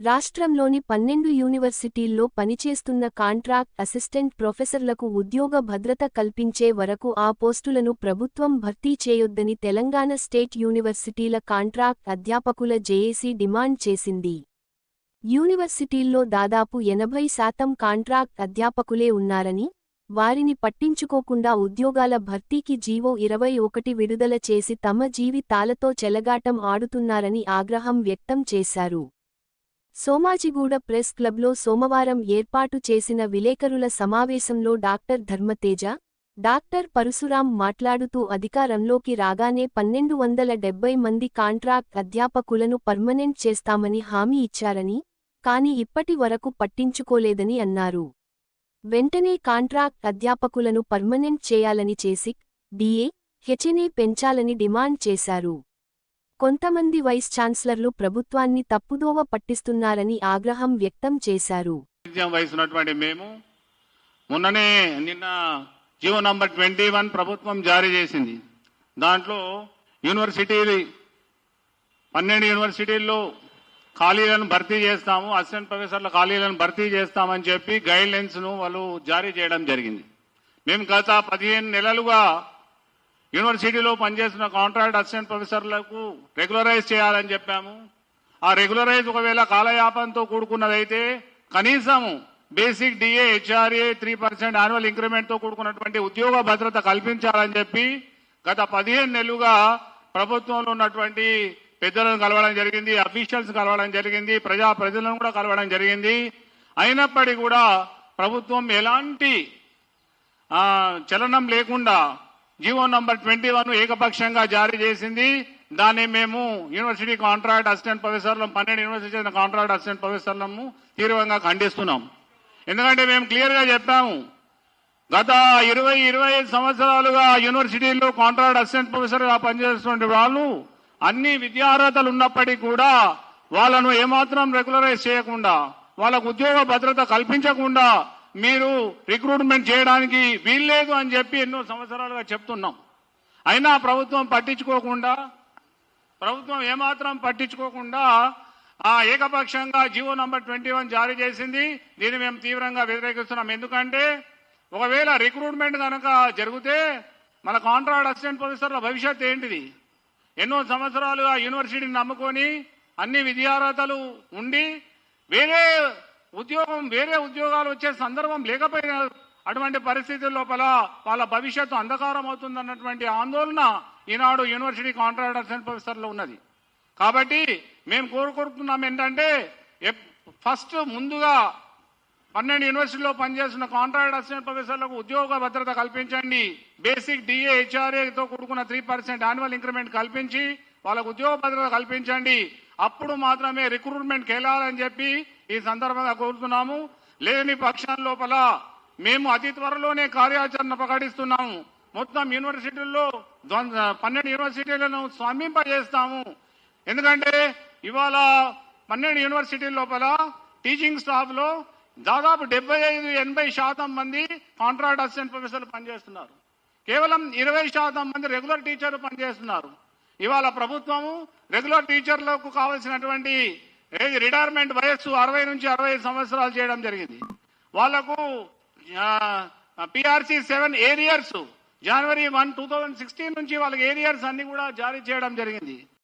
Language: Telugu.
రాష్ట్రంలోని పన్నెండు యూనివర్సిటీల్లో పనిచేస్తున్న కాంట్రాక్ట్ అసిస్టెంట్ ప్రొఫెసర్లకు ఉద్యోగ భద్రత కల్పించే వరకు ఆ పోస్టులను ప్రభుత్వం భర్తీ చేయొద్దని తెలంగాణ స్టేట్ యూనివర్సిటీల కాంట్రాక్ట్ అధ్యాపకుల జేఏసీ డిమాండ్ చేసింది. యూనివర్సిటీల్లో దాదాపు ఎనభై శాతం కాంట్రాక్ట్ అధ్యాపకులే ఉన్నారని వారిని పట్టించుకోకుండా ఉద్యోగాల భర్తీకి జీవో ఇరవై ఒకటి విడుదల చేసి తమ జీవితాలతో చెలగాటం ఆడుతున్నారని ఆగ్రహం వ్యక్తం చేశారు. సోమాజిగూడ ప్రెస్ క్లబ్లో సోమవారం ఏర్పాటు చేసిన విలేకరుల సమావేశంలో డాక్టర్ ధర్మతేజ డాక్టర్ పరశురాం మాట్లాడుతూ అధికారంలోకి రాగానే పన్నెండు వందల డెబ్బై మంది కాంట్రాక్ట్ అధ్యాపకులను పర్మనెంట్ చేస్తామని హామీ ఇచ్చారని కాని ఇప్పటి వరకు పట్టించుకోలేదని అన్నారు. వెంటనే కాంట్రాక్ట్ అధ్యాపకులను పర్మనెంట్ చేయాలని చేసి డిఏ హెచ్ఎనే పెంచాలని డిమాండ్ చేశారు. కొంతమంది వైస్ ఛాన్సలర్లు ప్రభుత్వాన్ని తప్పుదోవ పట్టిస్తున్నారని ఆగ్రహం వ్యక్తం చేశారు. ప్రాతినిధ్యం మేము మొన్ననే నిన్న జియో నంబర్ ట్వంటీ వన్ ప్రభుత్వం జారీ చేసింది. దాంట్లో యూనివర్సిటీ పన్నెండు యూనివర్సిటీల్లో ఖాళీలను భర్తీ చేస్తాము అసిస్టెంట్ ప్రొఫెసర్ల ఖాళీలను భర్తీ చేస్తామని చెప్పి గైడ్ లైన్స్ను వాళ్ళు జారీ చేయడం జరిగింది. మేము గత పదిహేను నెలలుగా యూనివర్సిటీలో పనిచేస్తున్న కాంట్రాక్ట్ అసిస్టెంట్ ప్రొఫెసర్లకు రెగ్యులరైజ్ చేయాలని చెప్పాము. ఆ రెగ్యులరైజ్ ఒకవేళ కాలయాపంతో కూడుకున్నదైతే కనీసం basic DA HRA three percent annual ఇంక్రిమెంట్తో కూడుకున్నటువంటి ఉద్యోగ భద్రత కల్పించాలని చెప్పి గత పదిహేను నెలలుగా ప్రభుత్వంలో ఉన్నటువంటి పెద్దలను కలవడం జరిగింది అఫీషియల్స్ కలవడం జరిగింది ప్రజా ప్రజలను కూడా కలవడం జరిగింది. అయినప్పటికీ కూడా ప్రభుత్వం ఎలాంటి చలనం లేకుండా జీవో నంబర్ ట్వంటీ వన్ ఏకపక్షంగా జారీ చేసింది. దాన్ని మేము యూనివర్సిటీ కాంట్రాక్ట్ అసిస్టెంట్ ప్రొఫెసర్లు పన్నెండు యూనివర్సిటీ చేసిన కాంట్రాక్ట్ అసిస్టెంట్ ప్రొఫెసర్లను తీవ్రంగా ఖండిస్తున్నాం. ఎందుకంటే మేము క్లియర్గా చెప్పాము గత ఇరవై ఇరవై ఐదు సంవత్సరాలుగా యూనివర్సిటీలో కాంట్రాక్ట్ అసిస్టెంట్ ప్రొఫెసర్గా పనిచేస్తున్న వాళ్ళు అన్ని విద్యార్హతలు ఉన్నప్పటికీ కూడా వాళ్ళను ఏమాత్రం రెగ్యులరైజ్ చేయకుండా వాళ్ళకు ఉద్యోగ భద్రత కల్పించకుండా మీరు రిక్రూట్మెంట్ చేయడానికి వీల్లేదు అని చెప్పి ఎన్నో సంవత్సరాలుగా చెప్తున్నాం. అయినా ప్రభుత్వం పట్టించుకోకుండా ప్రభుత్వం ఏమాత్రం పట్టించుకోకుండా ఆ ఏకపక్షంగా జీవో నంబర్ ట్వంటీ వన్ జారీ చేసింది. దీన్ని మేము తీవ్రంగా వ్యతిరేకిస్తున్నాం. ఎందుకంటే ఒకవేళ రిక్రూట్మెంట్ కనుక జరిగితే మన కాంట్రాక్ట్ అసిస్టెంట్ ప్రొఫెసర్ల భవిష్యత్ ఏంటిది? ఎన్నో సంవత్సరాలుగా యూనివర్సిటీని నమ్ముకొని అన్ని విద్యార్హతలు ఉండి వేరే ఉద్యోగం వేరే ఉద్యోగాలు వచ్చే సందర్భం లేకపోయినా అటువంటి పరిస్థితుల లోపల వాళ్ళ భవిష్యత్తు అంధకారం అవుతుందన్నటువంటి ఆందోళన ఈనాడు యూనివర్సిటీ కాంట్రాక్టర్స్ అండ్ ప్రొఫెసర్లో ఉన్నది. కాబట్టి మేము కోరుకుంటున్నాం ఏంటంటే ఫస్ట్ ముందుగా పన్నెండు యూనివర్సిటీలో పనిచేస్తున్న కాంట్రాక్ట్ అసిస్టెంట్ ప్రొఫెసర్లకు ఉద్యోగ భద్రత కల్పించండి. బేసిక్ డిఏ హెచ్ఆర్ఏతో కూడుకున్న త్రీ పర్సెంట్ యాన్యువల్ ఇంక్రిమెంట్ కల్పించి వాళ్ళకు ఉద్యోగ భద్రత కల్పించండి. అప్పుడు మాత్రమే రిక్రూట్మెంట్కి వెళ్ళాలని చెప్పి ఈ సందర్భంగా కోరుతున్నాము లేని పక్షం లోపల మేము అతి త్వరలోనే కార్యాచరణ ప్రకటిస్తున్నాము. మొత్తం యూనివర్సిటీల్లో పన్నెండు యూనివర్సిటీలను స్వామింపజేస్తాము ఎందుకంటే ఇవాళ పన్నెండు యూనివర్సిటీల లోపల టీచింగ్ స్టాఫ్లో దాదాపు డెబ్బై ఐదు ఎనభై శాతం మంది కాంట్రాక్ట్ అసిస్టెంట్ ప్రొఫెసర్లు పనిచేస్తున్నారు. కేవలం ఇరవై శాతం మంది రెగ్యులర్ టీచర్లు పనిచేస్తున్నారు. ఇవాళ ప్రభుత్వము రెగ్యులర్ టీచర్లకు కావలసినటువంటి ఏది రిటైర్మెంట్ వయస్సు అరవై నుంచి అరవై సంవత్సరాలు చేయడం జరిగింది. వాళ్ళకు పిఆర్సీ సెవెన్ ఏరియర్స్ జనవరి వన్ టూ థౌజండ్ సిక్స్టీన్ నుంచి వాళ్ళకి ఏరియర్స్ అన్ని కూడా జారీ చేయడం జరిగింది.